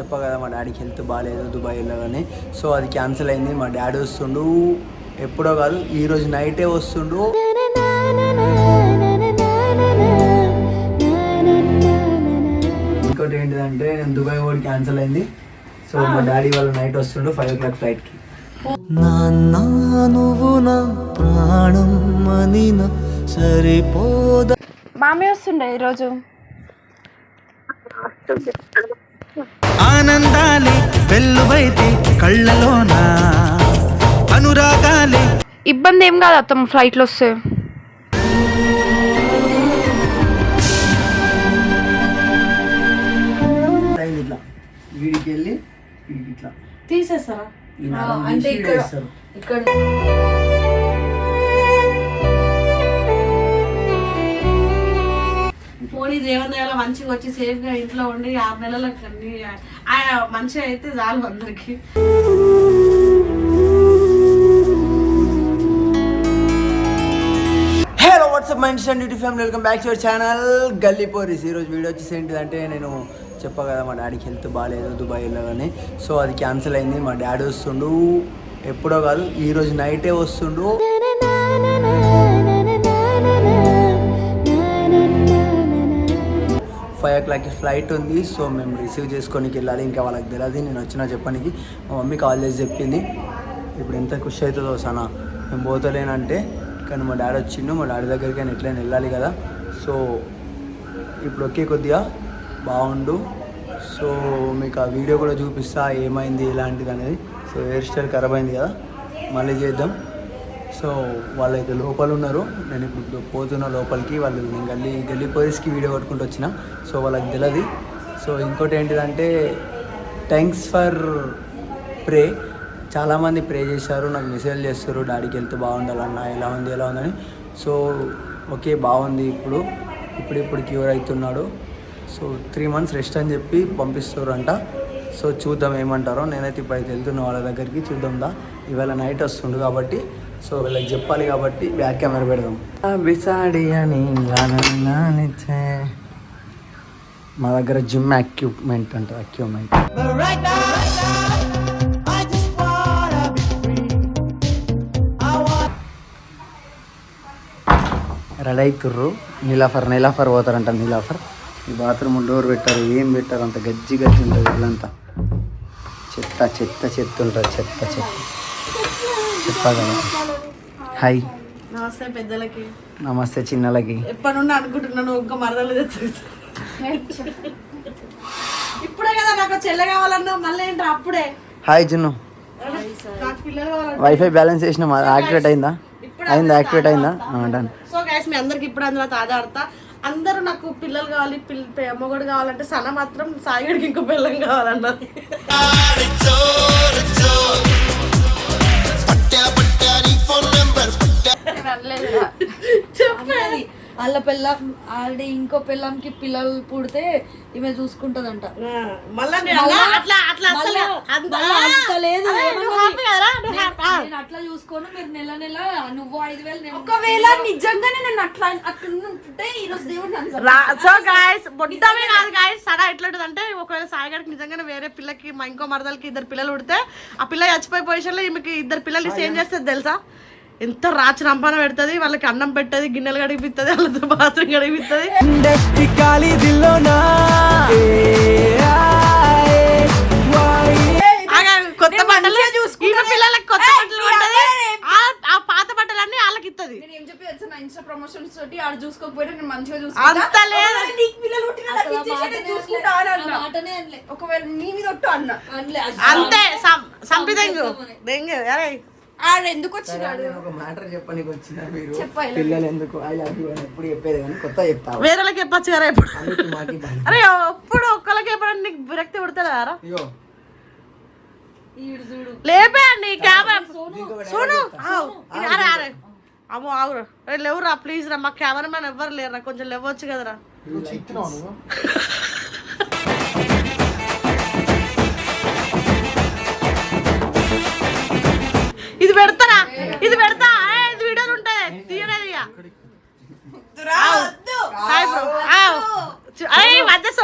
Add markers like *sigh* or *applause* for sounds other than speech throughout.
చెప్పా కదా మా డాడీకి హెల్త్ బాగాలేదు దుబాయ్ వెళ్ళగానే సో అది క్యాన్సిల్ అయింది. మా డాడీ వస్తుండు ఎప్పుడో కాదు ఈ రోజు నైటే వస్తుండు. ఇంకోటి ఏంటిదంటే నేను దుబాయ్ కూడా క్యాన్సిల్ అయింది. సో మా డాడీ వాళ్ళ నైట్ వస్తుండు ఫైవ్ ఓ క్లాక్ ఫ్లైట్కి. నాన్న నువ్వు నా ప్రాణం అని సరిపోదా? మామే వస్తుండే ఈరోజు? ఆనందాలే వెల్లువైతే కళ్ళలోన? అనురాగాలే. ఇబ్బంది ఏం కాదు అత్తమ్మ ఫ్లైట్లో వస్తే. అయింది ఇట్లా. వీడికి వెళ్ళి వీడికి ఇట్లా తీసేస్తారా అంటే ఇక్కడ. ఇక్కడ. పోనీ దేవుని దయలో మంచిగా వచ్చి సేఫ్గా ఇంట్లో ఉండి ఆరు నెలలకు అన్ని మంచిగా అయితే చాలు అందరికి. Hello WhatsApp YouTube family welcome back to your channel Galli Poris ఈరోజు వీడియో వచ్చేసి ఏంటిదంటే నేను చెప్పా కదా మా డాడీకి హెల్త్ బాగాలేదు దుబాయ్ వెళ్ళగానే సో అది క్యాన్సిల్ అయింది. మా డాడీ వస్తుండు ఎప్పుడో కాదు ఈ రోజు నైటే వస్తుండు. ఫైవ్ ఓ క్లాక్కి ఫ్లైట్ ఉంది. సో మేము రిసీవ్ చేసుకోనికి వెళ్ళాలి. ఇంకా వాళ్ళకి తెలియదు నేను వచ్చినా చెప్పడానికి మా మమ్మీ కాల్ చేసి చెప్పింది. ఇప్పుడు ఎంత ఖుషి అవుతుందో సనా. నేను పోతలేనంటే కానీ మా డాడీ వచ్చిండు. మా డాడీ దగ్గరికి నేను ఎట్లయినా వెళ్ళాలి కదా. సో ఇప్పుడు ఒకే కొద్దిగా బాగుండు. సో మీకు ఆ వీడియో కూడా చూపిస్తా. ఏమైంది ఎలాంటిది అనేది. సో హెయిర్ స్టైల్ ఖరాబ్ అయింది కదా. మళ్ళీ చేద్దాం. సో వాళ్ళైతే లోపల ఉన్నారు నేను ఇప్పుడు పోతున్న లోపలికి వాళ్ళు నేను గల్లీ గల్లీ పోలీస్కి వీడియో కొట్టుకుంటూ వచ్చిన. సో వాళ్ళకి తెలియదు సో ఇంకోటి ఏంటిదంటే థ్యాంక్స్ ఫర్ ప్రే. చాలామంది ప్రే చేశారు నాకు మెసేజ్ చేస్తారు డాడీకి వెళ్తే బాగుండాలన్నా ఎలా ఉంది ఎలా ఉందని. సో ఓకే బాగుంది ఇప్పుడు. ఇప్పుడు ఇప్పుడు క్యూర్ అవుతున్నాడు. సో త్రీ మంత్స్ రెస్ట్ అని చెప్పి పంపిస్తారు అంట సో చూద్దాం ఏమంటారో. నేనైతే ఇప్పుడు అయితే వెళ్తున్న వాళ్ళ దగ్గరికి చూద్దాం దా. ఇవాళ నైట్ వస్తుండు కాబట్టి సో వీళ్ళకి చెప్పాలి కాబట్టి బ్యాక్ కెమెరా పెడదాం. బిసాడి అని మా దగ్గర జిమ్ ఎక్విప్మెంట్ అంట ఎక్విప్మెంట్ రెడీ అవుతుర్రు నీలాఫర్ నీలాఫర్ పోతారంట నీలాఫర్. ఈ బాత్రూమ్ డోర్ పెట్టారు ఏం పెట్టారు అంత గజ్జి గజ్జి ఉంటుంది ఇల్లంతా చెత్త చెత్త చెత్త ఉంటుంది చెత్త చెత్త. చెప్పా హాయ్ నమస్తే పెద్దలకి. నమస్తే చిన్నలకి. ఎప్పటి నుండి అనుకుంటున్నాను ఇంకా మరదలు తెచ్చు ఇప్పుడే కదా నాకు చెల్లె కావాలన్నా మళ్ళీ ఏంటి అప్పుడే? హాయ్ జున్ను పిల్లలు వైఫై బ్యాలెన్స్ చేసిన యాక్టివేట్ అయిందా? అయిందా? యాక్టివేట్ అయిందా? డన్ సో గైస్ మీ అందరికి ఇప్పుడు అందులో తాజా ఆడతా అందరూ నాకు పిల్లలు కావాలి పిల్ల అమ్మగోడు కావాలంటే సన మాత్రం సాయిగడికి ఇంకో పిల్లం కావాలన్నది. వాళ్ళ పిల్లం ఆల్రెడీ ఇంకో పిల్లంకి పిల్లలు పుడితే ఈమె చూసుకుంటదంట. అంత- లేదు. నేను అట్లా చూసుకోను మీరు నెల నెల నువ్వు ఐదు వేలు నేను ఒకవేళ నిజంగానే నేను అట్లా అక్కడ ఉంటే ఈరోజు దేవుడు నన్ను రా- సో గాయస్ మొత్తమే కాదు గాయస్ సడా ఎట్లుంటది అంటే ఒకవేళ సాయిగారికి నిజంగానే వేరే పిల్లకి మా ఇంకో మరదలకి ఇద్దరు పిల్లలు పుడితే ఆ పిల్ల చచ్చిపోయే పొజిషన్లో ఈమెకి ఇద్దరు పిల్లలు ఏం చేస్తుంది తెలుసా? ఎంత రాచి రంపాన పెడుతుంది వాళ్ళకి అన్నం పెట్టది గిన్నెలు కడిగిపిస్తుంది వాళ్ళతో బాత్రూమ్ కడిగిపిస్తుంది వచ్చినాడు. నేను ఒక మ్యాటర్ చెప్పనీకి వచ్చిన మీరు. చెప్పు, I love పిల్లలు ఎందుకు? ఐ లవ్ యూ అని ఎప్పుడు చెప్పేది కానీ కొత్త చెప్తా వేరేళ్ళకి చెప్పచ్చు కదా. అరే ఎప్పుడు ఒక్కళ్ళకి ఎప్పుడన్నా నీకు విరక్తి పుడతారా చూడు. లేపే అండి కెమెరా అరే అరే. అమ్మో ఆవురు లేవురా ప్లీజ్ రా. మా కెమెరామెన్ ఎవ్వరు లేరురా. కొంచెం లేవచ్చు కదరా.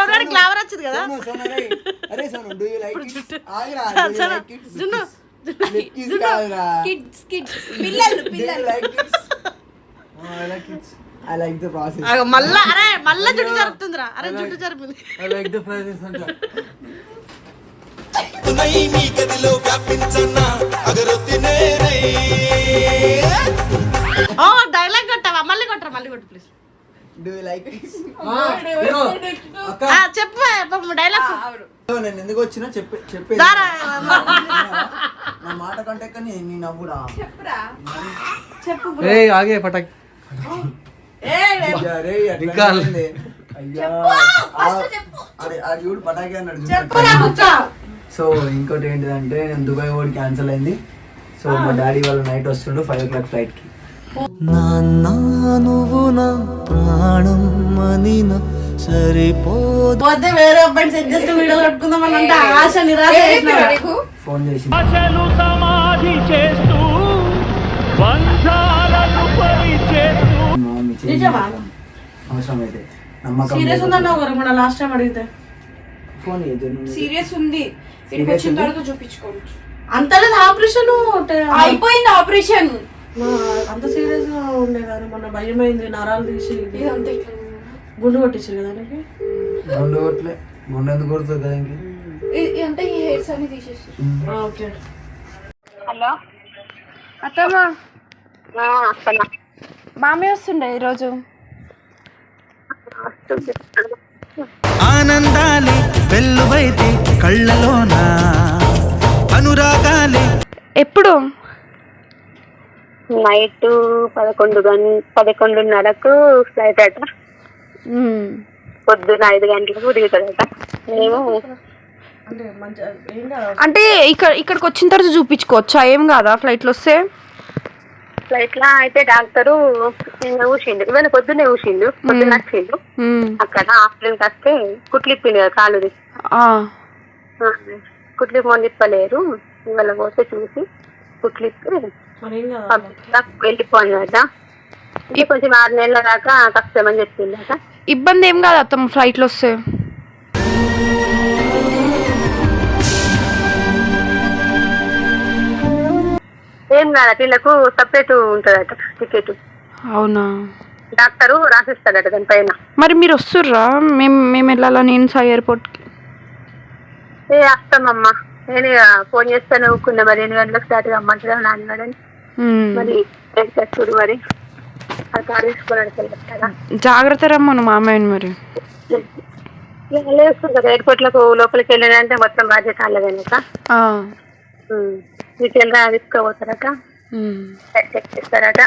హాయ్ బ్రో ఆవ్. చూ- అరే ఈ మధ్య సోనాడికి గ్లామర్ వచ్చింది కదా అరే. Sonu do you like kids ఆగిరా do you like kids జున్ను. కిడ్స్ కిడ్స్ పిల్లలు you like kids I like kids I like the process మళ్ళా అరే మళ్ళా జుట్టు జరుపుతుందిరా. అరే జుట్టు జరిపింది ఐ లైక్ ద ప్రాసెస్ అంట. ఓ డూ లైక్ *laughs* చెప్పు డైలాగ్ నేను ఎందుకు వచ్చినా చెప్పే చెప్పే. దారా. నా మాట కంటే కానీ నీ నవ్వురా. ఏ ఆగే పటాక్. ఇంకా. అయ్యా ఆ చూడు పటాకి అన్నాడు. సో ఇంకోటి ఏంటిదంటే నేను దుబాయ్ ఓడి క్యాన్సిల్ అయింది. సో మా డాడీ వాళ్ళు నైట్ వస్తుండు ఫైవ్ ఓ క్లాక్ ఫ్లైట్కి. నాన్న నువ్వు నా ప్రాణం అనిన సరిపో పోతే వేరే అబ్బాయిని సెట్ చేస్తే వీడియో కట్టుకుందామని అంటే ఆశ నిరాశ ఫోన్ చేసి ఆశలు సమాధి చేస్తూ బంధాలను మమ్మీ చేంజ్ నిజమా? అవసరం అయితే నమ్మకం సీరియస్ ఉందన్నావు కదా మన లాస్ట్ టైం అడిగితే ఫోన్ సీరియస్ ఉంది ఇక్కడికి వచ్చిన తర్వాత చూపించుకోవచ్చు అంత లేదు ఆపరేషన్ అయిపోయింది ఆపరేషన్ అంత సీరియస్గా ఉండే కదా మొన్న భయం అయింది నరాలు తీసి. గుండు కొట్టించారు కదా గుండె కొట్లే. గుండె ఎందుకు కొడుతుంది కదా ఇదంతా ఈ హెయిర్స్ అన్ని తీసేసి. ఆ, ఓకే. హలో. అత్తమ్మా. మామే వస్తుండే ఈరోజు. ఆనందాలి వెల్లువైతే కళ్ళలోన? అనురాగాలి. ఎప్పుడు? నైట్ పదకొండు గం పదకొండున్నరకు ఫ్లైట్ అట. పొద్దున్న ఐదు గంటలకు దిగుతాడట మేము అంటే ఇక్కడ ఇక్కడికి వచ్చిన తర్వాత చూపించుకోవచ్చా? ఏం కాదా ఫ్లైట్లో వస్తే? ఫ్లైట్లో అయితే డాక్టరు ఊసిండు. ఇవాళ పొద్దున్నే ఊసిండు. పొద్దున్న వచ్చిండు. అక్కడ హాస్పిటల్కి వస్తే కుట్లిప్పింది కదా కాలుది. ఆ. ఆ, కుట్లిప్పి మొన్న ఇప్పలేరు ఇవాళ పోతే చూసి. కాదు. వెళ్ళిపోయినట ఇది కొంచెం ఆరు నెలల దాకా కష్టమని చెప్పిందట. ఇబ్బంది ఏం కాదు అత్తమ్మ ఫ్లైట్లో వస్తే. ఏం కాదు వీళ్ళకు సపరేట్ ఉంటుందట టికెట్ అవునా? డాక్టరు రాసిస్తాడట దానిపైన మరి మీరు వస్తుర్రా? మేము మేము వెళ్ళాలా నేను సాయి ఎయిర్పోర్ట్కి ఏ వస్తామమ్మా నేను ఫోన్ చేస్తాను ఊరుకున్నా మరి ఎన్ని గంటలకు స్టార్ట్ కమ్మంటారా నాన్నగారని మ్మ్. మరి చేస్తుడు మరి? జాగ్రత్త రమ్మను మామయ్యని మరి. లేస్తుంది కదా ఎయిర్పోర్ట్లకు లోపలికి వెళ్ళాలంటే మొత్తం బాధ్యత. డీటెయిల్గా తీసుకోపోతారట. మ్మ్. చెక్ చేస్తారట.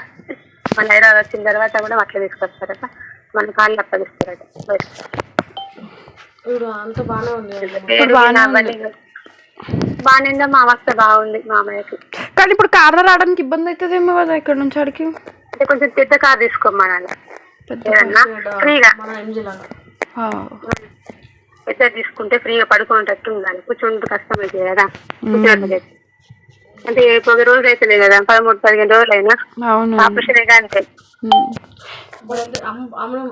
మన హైదరాబాద్ వచ్చిన తర్వాత కూడా అట్లా తీసుకొస్తారట. మన కాళ్ళు అప్పగిస్తారట. అంత బాగానే ఉంది. బాగానే ఉందా మా అవస్థ బాగుంది మా అమ్మాయికి కానీ ఇప్పుడు కార్లో రావడానికి ఇబ్బంది అవుతుందేమో కదా ఇక్కడ నుంచి అడిగి అంటే కొంచెం పెద్ద కార్ తీసుకోమనాలి. ఏదన్నా ఫ్రీగా. పెద్ద తీసుకుంటే ఫ్రీగా పడుకునేటట్టు ఉండాలి. కూర్చుంటే కష్టం అవుతుంది కదా అంటే ఒక రోజు అవుతుంది కదా. పదమూడు పదిహేను రోజులు అయినా ఆపరేషన్ అయితే అయితే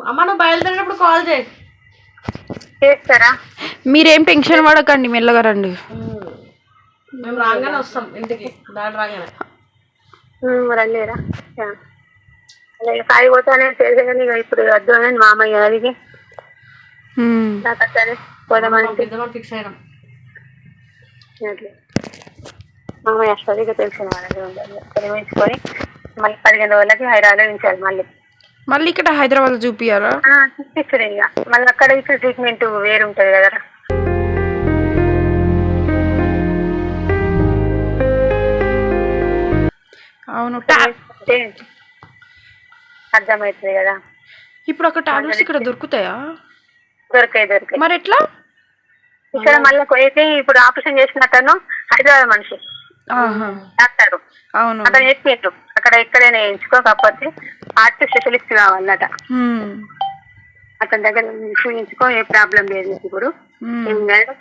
అమ్మ నువ్వు బయలుదేరినప్పుడు కాల్ చేయి. చేస్తారా? మీరేం టెన్షన్ పడకండి మెల్లగా రండి. మేము రాగానే వస్తాం ఇంటికి. దాడి రాగానే. యా. అలాగే సాయి పోతానే చేసే కానీ ఇక ఇప్పుడు వద్దు అని మా అమ్మయ్య అడిగి సరే పోదామని ఫిక్స్ అయినాం. మామయ్య ఇక తెలిసిన వాళ్ళకి మళ్ళీ పదిహేను రోజులకి హైదరాబాద్ ఉంచాలి మళ్ళీ. మళ్ళీ ఇక్కడ హైదరాబాద్ చూపియారా ఆ, చూపిస్తారు ఇక. మళ్ళీ అక్కడ ఇక్కడ ట్రీట్మెంట్ వేరు ఉంటుంది కదరా. అంటే అర్థమవుతుంది కదా. ఇప్పుడు అక్కడ టాబ్లెట్స్ ఇక్కడ దొరుకుతాయా? దొరికాయి దొరికాయి. మరి ఎట్లా? ఇక్కడ మళ్ళీ అయితే ఇప్పుడు ఆపరేషన్ చేసిన అతను హైదరాబాద్ మనిషి. డాక్టర్. అవును. అతను చెప్పిండు అక్కడ ఎక్కడైనా ఎంచుకోకపోతే హార్ట్ స్పెషలిస్ట్ కావాలట మ్మ్. అతని దగ్గర చూపించుకో ఏ ప్రాబ్లం లేదు ఇప్పుడు.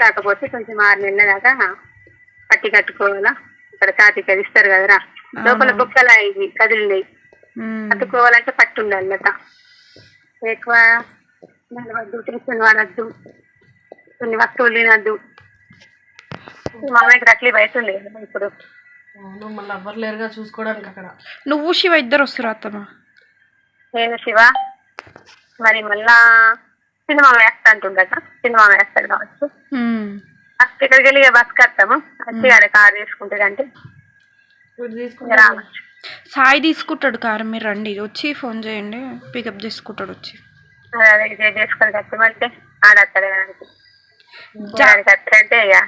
కాకపోతే కొంచెం ఆరు నెలల దాకా పట్టి కట్టుకోవాలా. ఇక్కడ ఛాతీ కదిస్తారు కదరా. లోపల బొక్కల ఇవి కదిలినాయి. మ్మ్. కట్టుకోవాలంటే పట్టు ఉండాలట ఎక్కువ నడవద్దు టెన్షన్ వాడద్దు. కొన్ని వస్తువులు తినద్దు. మామయ్యకి రట్లీ వయసు లేదు ఇప్పుడు. మళ్ళీ ఎవ్వరు లేరుగా చూసుకోవడానికి అక్కడ. నువ్వు శివ ఇద్దరు వస్తారు అత్తమ్మ. నేను శివ. మరి మళ్ళా సినిమా వేస్తా అంటుండట సినిమా వేస్తాడు కావచ్చు. ఇక్కడికి వెళ్ళి బస్ కడతాము వచ్చి ఆడ కార్ తీసుకుంటే అంటే రావచ్చు. సాయి తీసుకుంటాడు కారు మీరు రండి. వచ్చి ఫోన్ చేయండి. పికప్ చేసుకుంటాడు వచ్చి. అదే చేసుకొని కట్టమంటే అంటే ఇక.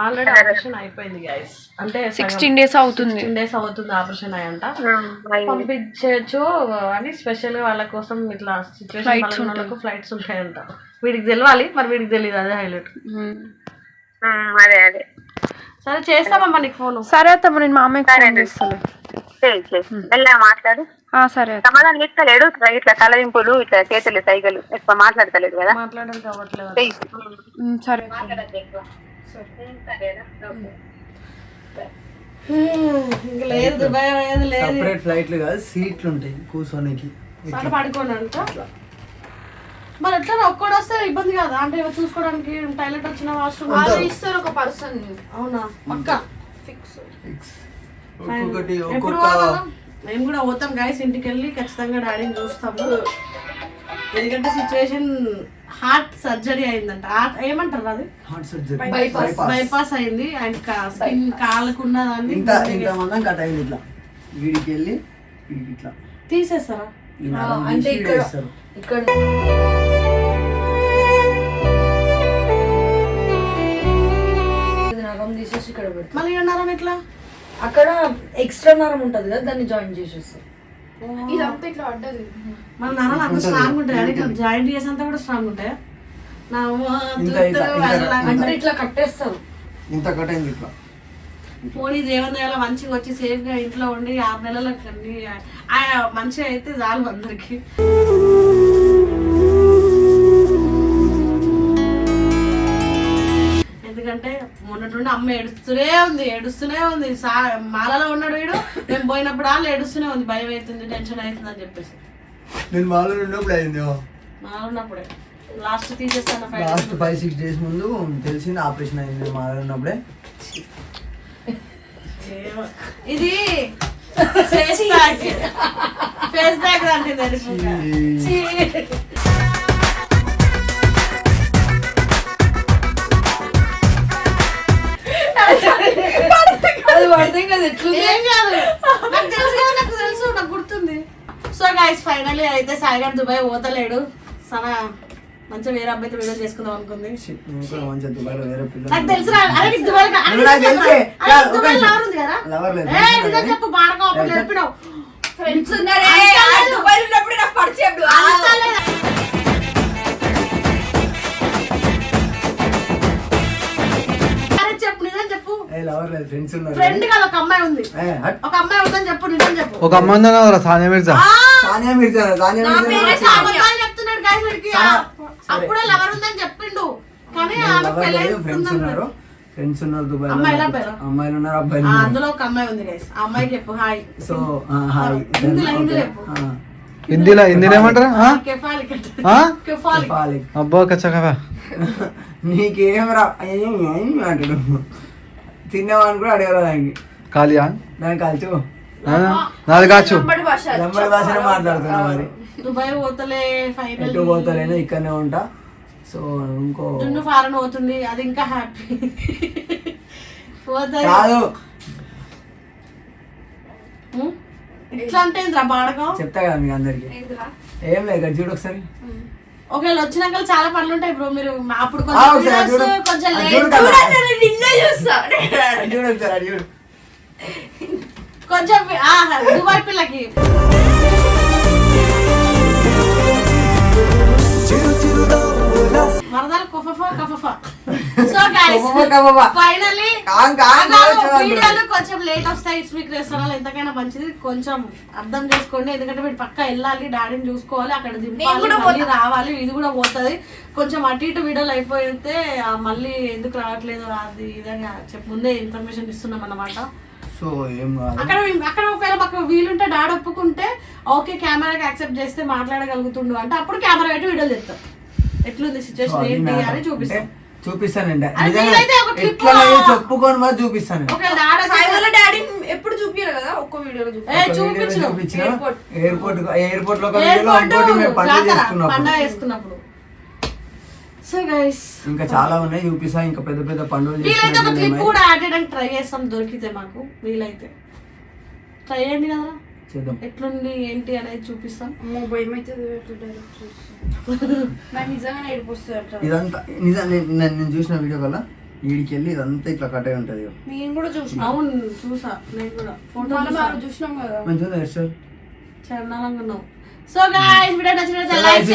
ఆల్రెడీ ఆపరేషన్ అయిపోయింది గైస్ అంటే సిక్స్టీన్ డేస్ అవుతుంది. సిక్స్టీన్ డేస్ అవుతుంది ఆపరేషన్ అయ్యంట. పంపించవచ్చు అని స్పెషల్ వాళ్ళ కోసం ఇట్లా సిచ్యువేషన్ వాళ్ళకు ఫ్లైట్స్ ఉంటాయంట. వీడికి తెలియాలి మరి వీడికి తెలియదు అదే హైలైట్ అదే అదే. సరే చేస్తామమ్మా నీకు ఫోన్. సరే అత్తమ్మ నేను మా అమ్మకి ఫోన్ చేస్తాను చేయి చేయి. వెళ్ళా మాట్లాడు. ఆ, సరే అత్త. సమాధానం చెప్తలేడు ఇట్లా తలదింపులు ఇట్లా చేతులు సైగలు ఎక్కువ మాట్లాడతలేదు కదా. ఉమ్, సరే సరేనా? ఓకే. ఇంక లేదు దుబాయ్ అయ్యేది లేదు. సపరేట్ ఫ్లైట్లు కాదు సీట్లు ఉంటాయి కూర్చోనికి. అంట మరి ఎట్లా ఒక్కడు వస్తే ఇబ్బంది కదా? అంటే ఇవి చూసుకోవడానికి టాయిలెట్ వచ్చిన వాష్రూమ్ వాళ్ళు ఇస్తారు ఒక పర్సన్ అవునా? పక్క ఒక్కొక్కటి ఎప్పుడు ఒక్కొక్క పోవాలా? మేము కూడా పోతాం గాయస్ ఇంటికి వెళ్ళి ఖచ్చితంగా డాడీని చూస్తాము. ఎందుకంటే సిచ్యువేషన్ హార్ట్ సర్జరీ అయిందంట. హార్ట్ ఏమంటారు అది? Heart surgery Bypass. బైపాస్ అయింది. అండ్ స్కిన్ కాలుకున్న దాన్ని ఇంత ఇంత మందం కట్ అయింది ఇట్లా. వీడికి వెళ్ళి వీడికి ఇట్లా. తీసేస్తారా? అంటే ఇక్కడ నరం తీసేసి ఇక్కడ మళ్ళీ ఇట్లా అక్కడ ఎక్స్ట్రా నరం ఉంటది కదా దాన్ని జాయిన్ చేసేస్తాం మన నరాలు అంత స్ట్రాంగ్ ఉంటాయి? ఇట్లా జాయింట్ చేసేంత కూడా స్ట్రాంగ్ ఉంటాయి? ఇట్లా, అంటే. ఇట్లా కట్టేస్తారు. ఇంత కట్ అయింది ఇట్లా. పోనీ దేవన్ దయాల మంచిగా వచ్చి సేఫ్గా ఇంట్లో ఉండి ఆరు నెలలకు అన్ని మంచిగా అయితే చాలు అందరికి. ఎందుకంటే మొన్నటి నుండి అమ్మ ఏడుస్తూనే ఉంది ఏడుస్తూనే ఉంది. సా మాలలో ఉన్నాడు వీడు. మేము పోయినప్పుడు వాళ్ళు ఏడుస్తూనే ఉంది. భయం అవుతుంది టెన్షన్ అవుతుంది అని చెప్పేసి. నేను వాళ్ళు ఉన్నప్పుడు అయింది. మాలో ఉన్నప్పుడే. లాస్ట్ తీసేస్తాను. లాస్ట్ ఫైవ్ సిక్స్ డేస్ ముందు తెలిసింది ఆపరేషన్ అయింది. మా ఉన్నప్పుడే. ఇది ఫేస్ ప్యాక్ ఫేస్ ప్యాక్ అంటే తెలిసిందా అది పడితే కదా ఎట్లుంది? ఏం కాదు. నాకు తెలుసు కదా నాకు తెలుసు నాకు గుర్తుంది. సో గైస్ ఫైనల్లీ అయితే సాయిగారు దుబాయ్ పోతలేడు. సనా మంచిగా వేరే అబ్బాయితో వీడియో చేసుకుందాం అనుకుంది. నాకు తెలుసు. చెప్పు చెప్పినావు. ఫ్రెండ్స్ ఉన్నారే. దుబాయ్ ఉన్నప్పుడు నాకు పరిచయం ఫ్రెండ్ కదా ఒక అమ్మాయి ఉంది. ఒక అమ్మాయి ఉందని చెప్పు నిజం చెప్పు. ఒక అమ్మాయి కదా సానియా మిర్జా. సానియా మిర్జా సానియా మిర్జా చెప్తున్నాడు. అప్పుడే లవర్ ఉందని చెప్పిండు. కానీ ఆమె ఫ్రెండ్స్ ఉన్నారు. ఫ్రెండ్స్ ఉన్నారు దుబాయ్ అమ్మాయిలా ఉన్నారు. అబ్బాయిలు? ఉన్నారు అందులో ఒక అమ్మాయి ఉంది గైస్ ఆ అమ్మాయికి చెప్పు హాయ్ సో హాయ్ హిందీలో హిందీలో చెప్పు. హిందీలో హిందీలో ఏమంటారా? అబ్బా కచ్చకవా నీకేం రా ఏం ఏం అంటాడు తిన్నావని కూడా అడగరా దానికి కాలియా దానికి కలిసి ఆ? నాది కాచు. లంబడి భాషలో మాట్లాడుతున్నా మరి. దుబాయ్ పోతలే ఫైనల్ ఎటు పోతలేను ఇక్కడనే ఉంటా. సో ఇంకో జున్ను ఫారెన్ పోతుంది అది ఇంకా హ్యాపీ కాదు? ఇట్లా అంటే ఏంద్రా బాడకం? చెప్తా కదా మీకు అందరికి. ఏం లేదు ఇక్కడ చూడు ఒకసారి. ఒకవేళ వచ్చినాక చాలా పనులు ఉంటాయి బ్రో మీరు అప్పుడు కొంచెం. కొంచెం అది late కొంచెం ఆ, దుబాయ్ పిల్లకి. మరదాలు కుఫఫా కఫఫా. So guys. ఫైనల్లీ. వీడియోలు కొంచెం లేట్ వస్తాయి. ఇట్స్ మీకు రెస్టారెంట్ ఎంతకైనా మంచిది. కొంచెం అర్థం చేసుకోండి. ఎందుకంటే వీడు పక్క వెళ్ళాలి డాడీని చూసుకోవాలి అక్కడ దింపాలి మళ్ళీ రావాలి ఇది కూడా పోతుంది. కొంచెం అటు ఇటు వీడియోలు అయిపోతే ఆ, మళ్ళీ ఎందుకు రావట్లేదు అది ఇదని చెప్పి ముందే ఇన్ఫర్మేషన్ ఇస్తున్నాం అన్నమాట. సో ఏం అక్కడ అక్కడ ఒకవేళ మాకు వీలుంటే డాడ్ ఒప్పుకుంటే ఓకే కెమెరాకి యాక్సెప్ట్ చేస్తే మాట్లాడగలుగుతుండు అంటే అప్పుడు కెమెరా పెట్టి వీడియోలు తెస్తాం. ఎట్లుంది సిచ్యువేషన్ ఏంటి. అని చూపిస్తాం. చూపిస్తానండి. చెప్పుకొని మరి చూపిస్తాను. డాడీ ఎప్పుడు చూపించారు కదా? ఒక్క వీడియోలో చూపించిన. ఎయిర్పోర్ట్ ఎయిర్పోర్ట్లో ఒక వీడియోలో ఎయిర్పోర్ట్ ఇంకోటి మేము పండుగ చేసుకున్నప్పుడు. సో గైస్ ఇంకా చాలా ఉన్నాయి. చూపిస్తా ఇంకా పెద్ద పెద్ద పండుగలు వీలైతే ఒక క్లిప్. కూడా యాడ్ చేయడానికి ట్రై చేస్తాం. దొరికితే మాకు వీలైతే. ట్రై చేయండి కదా. చేద్దాం. ఎట్లుంది ఏంటి అనేది చూపిస్తాం. భయం అవుతుంది ఇదంతా నిజం నేను చూసిన వీడియో వల్ల వీడికి వెళ్ళి ఇదంతా ఇట్లా కట్ అయి ఉంటది నేను కూడా చూసిన. అవును చూసా. నేను కూడా. ఫోటో చూసినాం కదా. మంచిగా స్టైల్ చందానంగా ఉన్నావు. సో గైస్ వీడియో నచ్చినట్లయితే like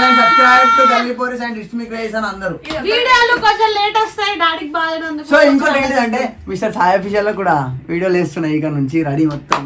and subscribe to Gully Boris and It's Me Grace అని అందరూ. వీడియోలు కొంచెం లేట్ వస్తాయి డాడీకి బాగాలేనందుకు సో ఇంకోటి ఏంటంటే మిస్టర్ సాయి అఫీషియల్ కూడా వీడియోలు వేస్తున్నాయి ఇక నుంచి రెడీ మొత్తం